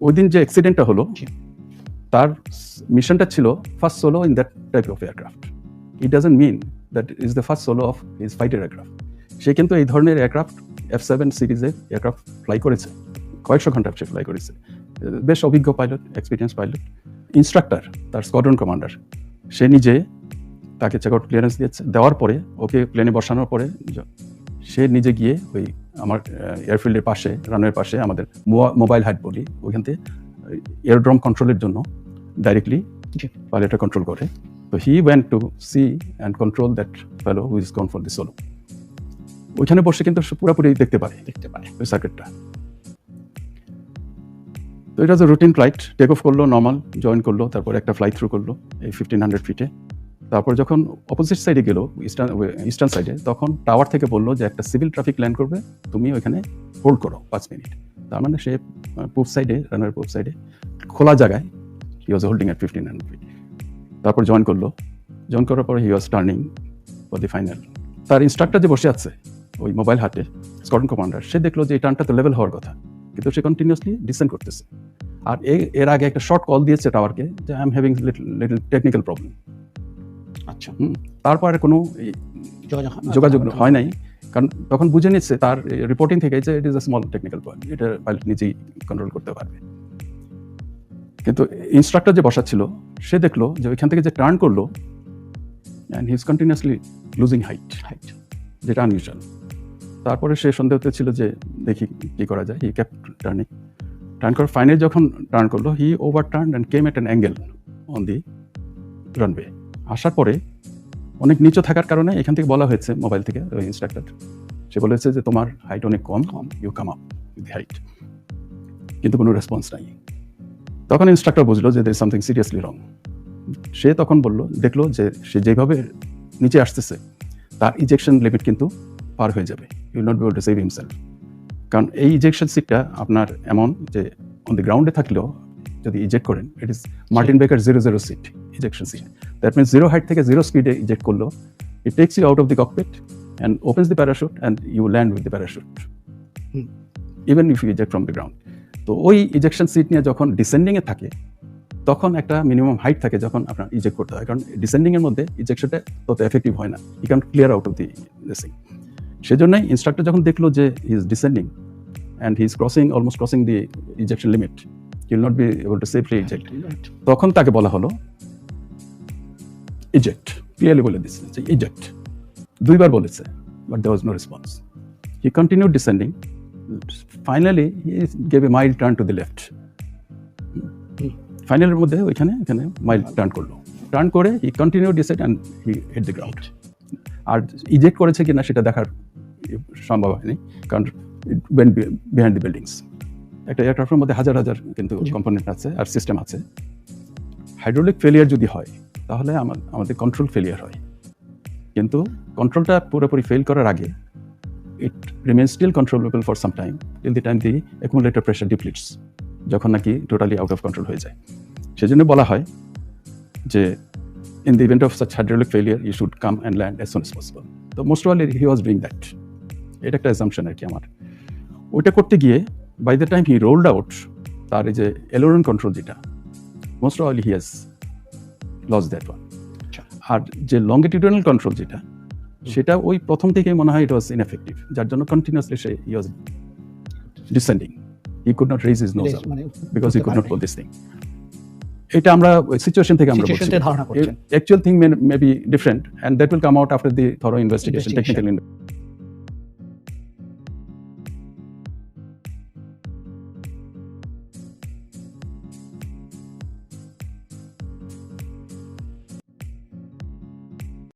ওই দিন যে অ্যাক্সিডেন্টটা হলো তার মিশনটা ছিল first solo in that type of aircraft it doesn't mean that is the first solo of his fighter aircraft সে কিন্তু এই ধরনের এয়ারক্রাফট এফ সেভেন সিরিজে এয়ারক্রাফট ফ্লাই করেছে। কয়েকশো ঘণ্টা সে ফ্লাই করেছে। বেশ অভিজ্ঞ পাইলট এক্সপিরিয়েন্স পাইলট ইনস্ট্রাক্টর তার স্কোয়াড্রন কমান্ডার সে নিজে তাকে চেক আউট ক্লিয়ারেন্স দিয়েছে। দেওয়ার পরে ওকে প্লেনে বসানোর পরে সে নিজে গিয়ে ওই আমার এয়ারফিল্ডের পাশে রানওয়ের পাশে আমাদের মোবাইল হাইট বলি ওইখান থেকে এয়ারড্রম কন্ট্রোলের জন্য ডাইরেক্টলি। পাইলটটা কন্ট্রোল করে। তো he went to C and control that fellow who is gone for the solo ওইখানে বসে কিন্তু পুরোপুরি দেখতে পারে। দেখতে পারে। ওই সার্কিটটা তো এটা যে রুটিন ফ্লাইট টেক অফ করল নর্মাল জয়েন করল তারপর একটা ফ্লাইট থ্রু করল এই ফিফটিন হান্ড্রেড ফিটে তারপর যখন অপোজিট সাইডে গেলো ইস্টার্ন ইস্টার্ন সাইডে তখন টাওয়ার থেকে বলল যে একটা সিভিল ট্রাফিক ল্যান্ড করবে, তুমি ওইখানে হোল্ড করো পাঁচ মিনিট তার মানে সে পূব সাইডে রানার পূব সাইডে খোলা জায়গায় he was holding at fifteen hundred feet তারপর জয়েন করল। জয়েন করার পরে he was turning for the final তার ইনস্ট্রাক্টর যে বসে আছে, ওই মোবাইল হাতে স্কোয়াড্রন কমান্ডার সে দেখল যে এই টার্নটা তো লেভেল হওয়ার কথা, কিন্তু সে কন্টিনিউসলি ডিসেন্ড করতেছে। আর এর আগে একটা শর্ট কল দিয়েছে টাওয়ারকে যে I am having little technical problem আচ্ছা। তারপরে কোনো যোগাযোগ হয় নাই। কারণ তখন বুঝে নিচ্ছে তার রিপোর্টিং থেকে যে it is a small technical point এটা পাইলট নিজেই কন্ট্রোল করতে পারবে। কিন্তু ইনস্ট্রাক্টর যে বসাচ্ছিল সে দেখল যে ওইখান থেকে যে টার্ন করল and he is continuously losing height height যেটা আনইউজুয়াল তারপরে সে সন্দেহ ছিল যে দেখি কি করা যায়। হি ক্যাপ টার্নিং টার্ন করে ফাইনাল যখন টার্ন করল he over turn and came at an angle on the runway আসার পরে অনেক নিচু থাকার কারণে এখান থেকে বলা হয়েছে, মোবাইল থেকে, ওই ইনস্ট্রাক্টর সে বলেছে যে, তোমার হাইট অনেক কম কম you come up with height কিন্তু কোনো রেসপন্স নাই। তখন ইনস্ট্রাক্টর বুঝলো যে দের সামথিং সিরিয়াসলি রং সে তখন বলল, দেখল যে, সে যেভাবে নিচে আসতেছে, তার ইজেকশন লিমিট কিন্তু পার হয়ে যাবে। You not be to save himself কারণ এই ইজেকশন সিটটা আপনার এমন যে অন দ্য গ্রাউন্ডে থাকলেও যদি ইজেক্ট করেন it is Martin Baker zero zero seat ejection seat that means zero height থেকে জিরো স্পিডে ইজেক্ট করল। It takes you out of the cockpit and opens the parachute and you land with the parachute even if you eject from the ground তো ওই ejection seat নিয়ে যখন ডিসেন্ডিংয়ে থাকে তখন একটা মিনিমাম হাইট থাকে যখন আপনার ইজেক্ট করতে হয়। কারণ ডিসেন্ডিংয়ের মধ্যে ইজেকশনটা তত এফেক্টিভ হয় না। He can clear out of the racing সেজন্যই ইনস্ট্রাক্টর যখন দেখল যে he is descending and he is crossing almost crossing the ejection limit you'll not be able to safely eject তখন তাকে বলা হলো ইজেক্ট ক্লিয়ারলি বলে দিচ্ছে যে ইজেক্ট দুইবার বলেছে but there was no response he continue descending finally he gave a mile turn to the left ফাইনালের মধ্যে ওইখানে এখানে মাইল টার্ন করল। টার্ন করে he continue descend and he hit the ground R eject করেছে কিনা সেটা দেখার সম্ভব হয়নি কারণ it went behind the buildings একটা এয়ারক্রাফটের মধ্যে হাজার হাজার কিন্তু কম্পোনেন্ট আছে আর সিস্টেম আছে। হাইড্রোলিক ফেলিয়ার যদি হয় তাহলে আমার আমাদের কন্ট্রোল ফেলিয়ার হয়। কিন্তু কন্ট্রোলটা পুরোপুরি ফেল করার আগে it remain still controllable for some time till the time the accumulator pressure depletes যখন নাকি টোটালি আউট অফ কন্ট্রোল হয়ে যায়। সেজন্য বলা হয় যে in the event of such hydraulic failure you should come and land as soon as possible তো most all he was doing that এটা একটা অ্যাজামশন আর কি আমার। ওইটা করতে গিয়ে by the time he rolled out তার এই যে এলোরন কন্ট্রোল যেটা mostly he has lost that one. আর যে লঙ্গিটিউডাল কন্ট্রোল যেটা সেটা ওই প্রথম থেকে মনে হয় ইট ওয়াজ ইনএফেক্টিভ যার জন্য continuously say he was descending he could not raise his nose মানে because he could not pull this thing এটা আমরা সিচুয়েশন থেকে আমরা Situation বলছি। Actual thing may be different and that will come out after the thorough investigation Investigation. Technical